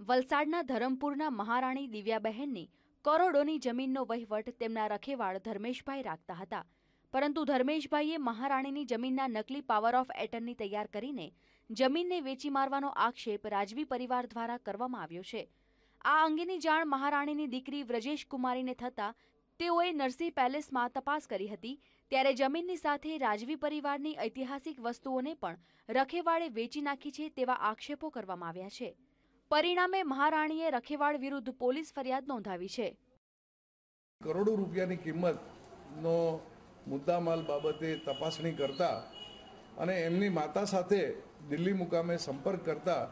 વલસાડના ધરમપુરના મહારાણી દિવ્યાબહેનની કરોડોની જમીનનો વહીવટ તેમના રખેવાળ ધર્મેશભાઈ રાખતા હતા. પરંતુ ધર્મેશભાઈએ મહારાણીની જમીનના નકલી પાવર ઓફ એટર્ની તૈયાર કરીને જમીનને વેચી મારવાનો આક્ષેપ રાજવી પરિવાર દ્વારા કરવામાં આવ્યો છે. આ અંગેની જાણ મહારાણીની દીકરી વ્રજેશ કુમારીને થતાં તેઓએ નરસિંહ પેલેસમાં તપાસ કરી હતી, ત્યારે જમીનની સાથે રાજવી પરિવારની ઐતિહાસિક વસ્તુઓને પણ રખેવાળે વેચી નાખી છે તેવા આક્ષેપો કરવામાં આવ્યા છે. પરિણામે મહારાણીએ રખેવાળ વિરુદ્ધ પોલીસ ફરિયાદ નોંધાવી છે. કરોડો રૂપિયાની કિંમતનો મુદ્દામાલ બાબતે તપાસણી કરતા અને એમની માતા સાથે દિલ્હી મુકામે સંપર્ક કરતા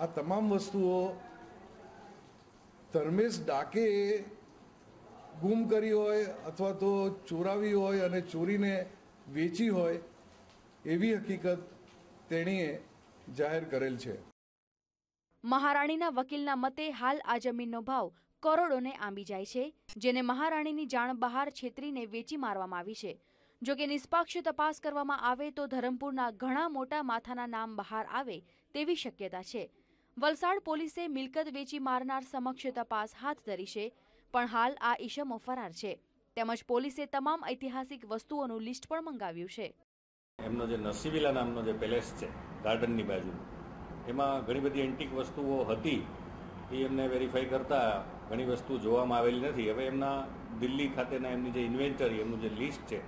આ તમામ વસ્તુઓ ધર્મેશ ડાકે ગુમ કરી હોય અથવા તો ચોરાવી હોય અને ચોરીને વેચી હોય એવી હકીકત તેણીએ જાહેર કરેલ છે. મહારાણીના વકીલના મતે હાલ આ જમીનનો ભાવ કરોડોને આંબી જાય છે, જેને મહારાણીની જાણ બહાર છેતરીને વેચી મારવામાં આવી છે. જો કે નિષ્પક્ષ તપાસ કરવામાં આવે તો ધરમપુરના ઘણા મોટા માથાના નામ બહાર આવે તેવી શક્યતા છે. વલસાડ પોલીસે મિલકત વેચી મારનાર સમક્ષ તપાસ હાથ ધરી છે, પણ હાલ આ ઈશમો ફરાર છે. તેમજ પોલીસે તમામ ઐતિહાસિક વસ્તુઓનું લિસ્ટ પણ મંગાવ્યું છે. એમનો જે નસીબીલા નામનો જે પેલેસ છે, ગાર્ડનની બાજુ એમાં ઘણી બધી એન્ટિક વસ્તુઓ હતી, એ એમને વેરીફાઈ કરતા ઘણી વસ્તુ જોવામાં આવેલી નથી. હવે એમના દિલ્હી ખાતેના એમની જે ઇન્વેન્ટરી એમનું જે લિસ્ટ છે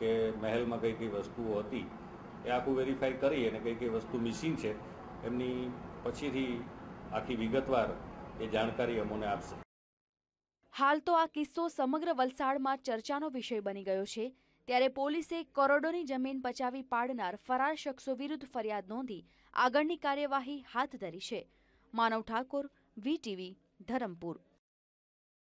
કે મહેલમાં કઈ કઈ વસ્તુઓ હતી, એ આખું વેરીફાઈ કરી અને કઈ કઈ વસ્તુ મિસિંગ છે, એમની પછીથી આખી વિગતવાર એ જાણકારી અમોને આપશે. હાલ તો આ કિસ્સો સમગ્ર વલસાડમાં ચર્ચાનો વિષય બની ગયો છે. ત્યારે પોલીસે કરોડોની જમીન પચાવી પાડનાર ફરાર શખ્સો વિરુદ્ધ ફરિયાદ નોંધી આગળની કાર્યવાહી હાથ ધરી છે. માનવ ઠાકોર, વીટીવી, ધરમપુર.